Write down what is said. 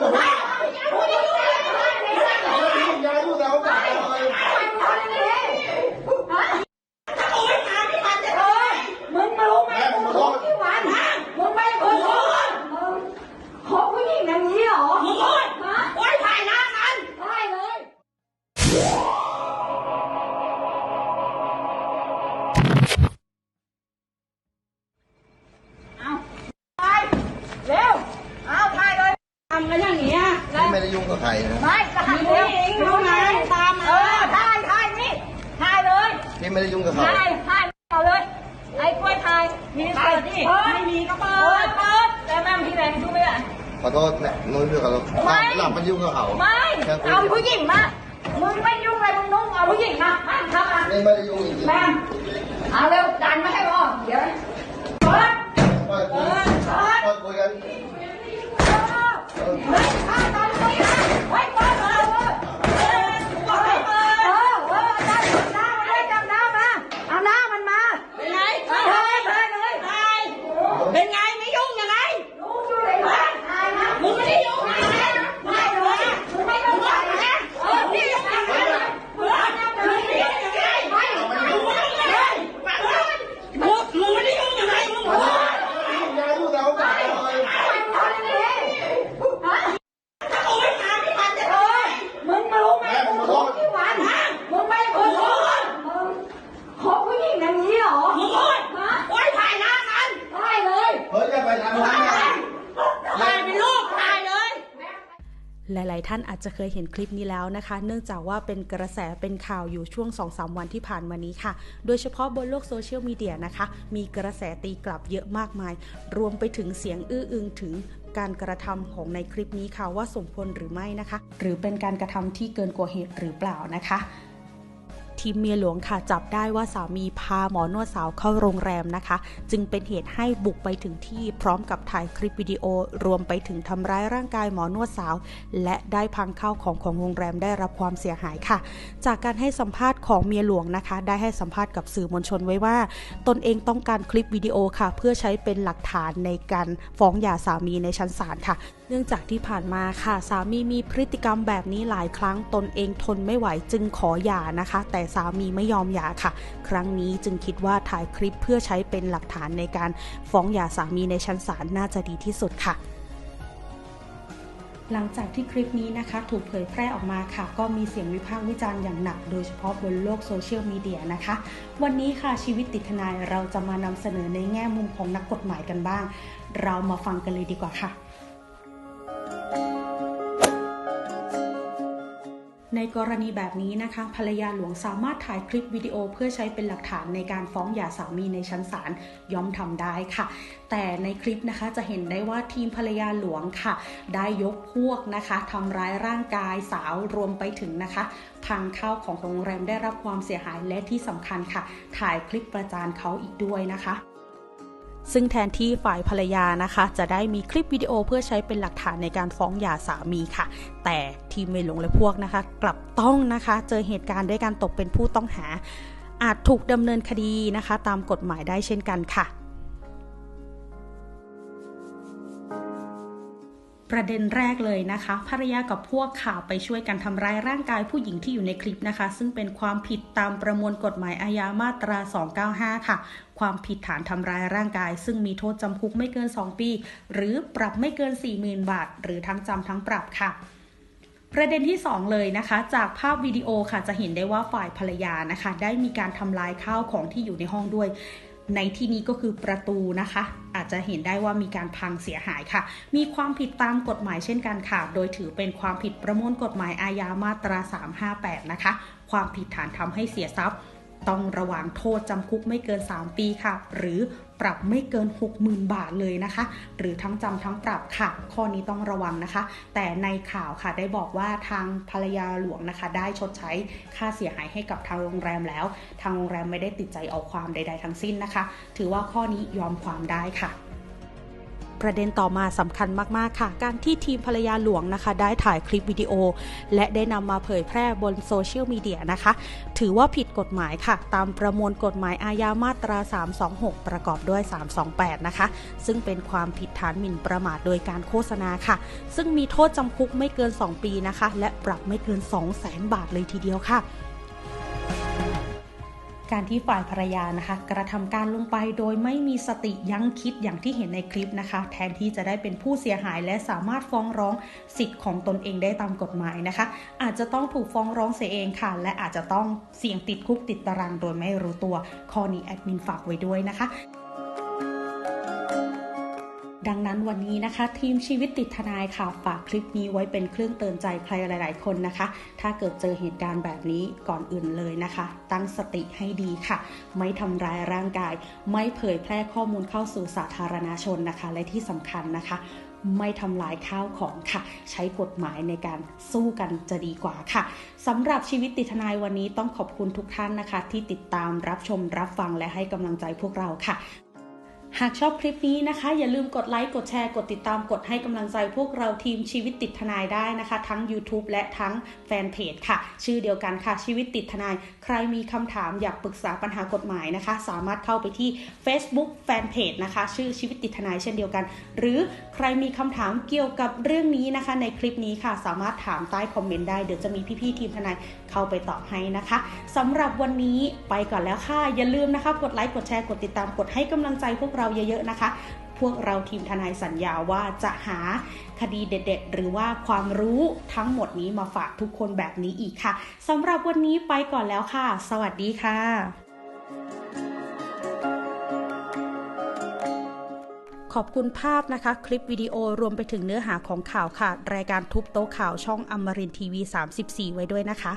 มึงมารู้ไหมกูขอกี่วันมึำกันอย่างเงี้ยพี่ไม่ได้ยุ่งกับใครนะไม่จะหันมีเร็ผู้วหญิงรู้ไหมตามมาเออถ่ายถ่ายนี่ถ่ายเลยพี่ไม่ได้ยุ่งกับใครถ่ายถ่ายเอาเลย ไอ้กล้วยถ่าย มีเปิดดิไม่มีก็เปิเปิดดเปิดแต่แม่พี่แบงค์ดูไม่ได้ขอโทษเนี่ยนุ้ยเพื่อนเขาหลับมันยุ่งกับเขาไม่แค่คุยเอาผู้หญิงมามึงไม่ยุ่งเลยมึงนุ่งเอาผู้หญิงมาห้ามทำอะนี่ไม่ได้ยุ่งจริงแม่เอาเร็วดันมาให้พ่อเดี๋ยวเปิด ๆเปิดคุยเปิดคุยกัน เฮ้ยข้าตอนนี้นะเฮ้ยเปิดเออเออเออเออเออจับหน้ามาเลยจับหน้ามาเอาหน้ามันมา เป็นไง เฮ้ยเฮ้ยเลย ถ่ายเป็นไงไม่ยุ่งยังไง ลูกอยู่ไหนวะตายนะ มึงไม่ได้ยุ่งนะ ไม่เลยมึงไม่ต้องไหวนะเออพี่ยังไงนะมึงทำแบบนี้ได้ยังไงไม่ มึงไม่ได้ยุ่งยังไงมึงมึงไม่ได้ยุ่งยังไงมึง ยายพูดแล้วจ่ายเลย ทำแบบนี้ฮะ โอ้ยถ่ายไม่ทันจะ เอ ถ่า อย มึงมารู้ไหมกูขอกี่วันมึงไม่เคยขอมึงขอผู้หญิงอย่างนี้เหรอ มึงโอ้ย ฮะ โอ้ยถ่ายหน้ากัน ได้ เลยเฮ้ยอย่าไปทำร้ายนะถ่ายเป็นรูปถ่ายเลย หลาย ๆ ท่านอาจจะเคยเห็นคลิปนี้แล้วนะคะ เนื่องจากว่าเป็นกระแสเป็นข่าวอยู่ช่วง 2-3 วันที่ผ่านมานี้ค่ะ โดยเฉพาะบนโลกโซเชียลมีเดียนะคะ มีกระแสตีกลับเยอะมากมาย รวมไปถึงเสียงอื้ออึงถึงการกระทำของในคลิปนี้ค่ะว่าสมควรหรือไม่นะคะ หรือเป็นการกระทำที่เกินกว่าเหตุหรือเปล่านะคะ ทีมเมียหลวงค่ะจับได้ว่าสามีพาหมอนวดสาวเข้าโรงแรมนะคะ จึงเป็นเหตุให้บุกไปถึงที่พร้อมกับถ่ายคลิปวิดีโอ รวมไปถึงทำร้ายร่างกายหมอนวดสาว และได้พังเข้าของของโรงแรมได้รับความเสียหายค่ะ จากการให้สัมภาษณ์ของเมียหลวงนะคะ ได้ให้สัมภาษณ์กับสื่อมวลชนไว้ว่า ตนเองต้องการคลิปวิดีโอค่ะ เพื่อใช้เป็นหลักฐานในการฟ้องหย่าสามีในชั้นศาลค่ะ เนื่องจากที่ผ่านมาค่ะ สามีมีพฤติกรรมแบบนี้หลายครั้งตนเองทนไม่ไหวจึงขอหย่านะคะ แต่สามีไม่ยอมหย่าค่ะ ครั้งนี้จึงคิดว่าถ่ายคลิปเพื่อใช้เป็นหลักฐานในการฟ้องหย่าสามีในชั้นศาลน่าจะดีที่สุดค่ะหลังจากที่คลิปนี้นะคะ ถูกเผยแพร่ออกมาค่ะ ก็มีเสียงวิพากษ์วิจารณ์อย่างหนัก โดยเฉพาะบนโลกโซเชียลมีเดียนะคะ วันนี้ค่ะชีวิตติดทนายเราจะมานำเสนอในแง่มุมของนักกฎหมายกันบ้าง เรามาฟังกันเลยดีกว่าค่ะ ในกรณีแบบนี้นะคะ ภรรยาหลวงสามารถถ่ายคลิปวิดีโอเพื่อใช้เป็นหลักฐานในการฟ้องหย่าสามีในชั้นศาลย่อมทำได้ค่ะ แต่ในคลิปนะคะจะเห็นได้ว่าทีมภรรยาหลวงค่ะ ได้ยกพวกนะคะทำร้ายร่างกายสาวรวมไปถึงนะคะพังข้าวของโรงแรมได้รับความเสียหายและที่สำคัญค่ะ ถ่ายคลิปประจานเขาอีกด้วยนะคะ ซึ่งแทนที่ฝ่ายภรรยานะคะ จะได้มีคลิปวิดีโอเพื่อใช้เป็นหลักฐานในการฟ้องหย่าสามีค่ะ แต่ทีมเมหลงและพวกนะคะ กลับต้องนะคะ เจอเหตุการณ์ด้วยการตกเป็นผู้ต้องหา อาจถูกดำเนินคดีนะคะ ตามกฎหมายได้เช่นกันค่ะ ประเด็นแรกเลยนะคะ ภรรยากับพวกข่าวไปช่วยกันทำร้ายร่างกายผู้หญิงที่อยู่ในคลิปนะคะ ซึ่งเป็นความผิดตามประมวลกฎหมายอาญามาตรา 295 ค่ะ ความผิดฐานทำร้ายร่างกาย ซึ่งมีโทษจำคุกไม่เกิน 2 ปี หรือปรับไม่เกิน 40,000 บาท หรือทั้งจำทั้งปรับค่ะประเด็นที่ 2 เลยนะคะ จากภาพวิดีโอค่ะจะเห็นได้ว่าฝ่ายภรรยานะคะ ได้มีการทำลายข้าวของที่อยู่ในห้องด้วย ในที่นี้ก็คือประตูนะคะ จจะเห็นได้ว่ามีการพังเสียหายค่ะ มีความผิดตามกฎหมายเช่นกันค่ะ โดยถือเป็นความผิดประมวลกฎหมายอาญามาตรา 358 นะคะ ความผิดฐานทำให้เสียทรัพย์ ต้องระวังโทษจำคุกไม่เกิน 3 ปีค่ะ หรือปรับไม่เกิน 60,000 บาทเลยนะคะ หรือทั้งจำทั้งปรับค่ะ ข้อนี้ต้องระวังนะคะ แต่ในข่าวค่ะได้บอกว่าทางภรรยาหลวงนะคะ ได้ชดใช้ค่าเสียหายให้กับทางโรงแรมแล้ว ทางโรงแรมไม่ได้ติดใจเอาความใด ๆ ทั้งสิ้นนะคะ ถือว่าข้อนี้ยอมความได้ค่ะ ประเด็นต่อมาสำคัญมากๆค่ะ การที่ทีมภรรยาหลวงนะคะ ได้ถ่ายคลิปวิดีโอ และได้นำมาเผยแพร่บนโซเชียลมีเดียนะคะ ถือว่าผิดกฎหมายค่ะ ตามประมวลกฎหมายอาญามาตรา 326 ประกอบด้วย 328 นะคะ ซึ่งเป็นความผิดฐานหมิ่นประมาทโดยการโฆษณาค่ะ ซึ่งมีโทษจำคุกไม่เกิน 2 ปีนะคะ และปรับไม่เกิน 2 0 0 0 0 0 บาทเลยทีเดียวค่ะ การที่ฝ่ายภรรยานะคะ กระทำการลงไปโดยไม่มีสติยั้งคิดอย่างที่เห็นในคลิปนะคะ แทนที่จะได้เป็นผู้เสียหายและสามารถฟ้องร้องสิทธิ์ของตนเองได้ตามกฎหมายนะคะ อาจจะต้องถูกฟ้องร้องเสียเองค่ะ และอาจจะต้องเสี่ยงติดคุกติดตารางโดยไม่รู้ตัวข้อนี้แอดมินฝากไว้ด้วยนะคะ ดังนั้นวันนี้นะคะ ทีมชีวิตติดทนายค่ะ ฝากคลิปนี้ไว้เป็นเครื่องเตือนใจใครหลาย ๆ คนนะคะ ถ้าเกิดเจอเหตุการณ์แบบนี้ก่อนอื่นเลยนะคะ ตั้งสติให้ดีค่ะ ไม่ทำร้ายร่างกาย ไม่เผยแพร่ข้อมูลเข้าสู่สาธารณชนนะคะ และที่สำคัญนะคะไม่ทำลายข้าวของค่ะ ใช้กฎหมายในการสู้กันจะดีกว่าค่ะสำหรับชีวิตติทนายวันนี้ต้องขอบคุณทุกท่านนะคะ ที่ติดตามรับชมรับฟังและให้กำลังใจพวกเราค่ะ หากชอบคลิปนี้นะคะ อย่าลืมกดไลค์กดแชร์กดติดตามกดให้กำลังใจพวกเราทีมชีวิตติดทนายได้นะคะ ทั้ง YouTube และทั้งแฟนเพจค่ะ ชื่อเดียวกันค่ะ ชีวิตติดทนาย ใครมีคำถามอยากปรึกษาปัญหากฎหมายนะคะ สามารถเข้าไปที่ Facebook แฟนเพจนะคะ ชื่อชีวิตติดทนายเช่นเดียวกัน หรือใครมีคำถามเกี่ยวกับเรื่องนี้นะคะ ในคลิปนี้ค่ะ สามารถถามใต้คอมเมนต์ได้เดี๋ยวจะมีพี่ๆทีมทนายเข้าไปตอบให้นะคะสำหรับวันนี้ไปก่อนแล้วค่ะอย่าลืมนะคะ กดไลค์กดแชร์กดติดตามกดให้กำลังใจพวกเราเราเยอะๆนะคะ พวกเราทีมทนายสัญญาว่าจะหาคดีเด็ด ๆ หรือว่าความรู้ทั้งหมดนี้มาฝากทุกคนแบบนี้อีกค่ะสำหรับวันนี้ไปก่อนแล้วค่ะ สวัสดีค่ะขอบคุณภาพนะคะ คลิปวิดีโอรวมไปถึงเนื้อหาของข่าวค่ะ รายการทุบโต๊ะข่าวช่องอมรินทีวี 34 ไว้ด้วยนะคะ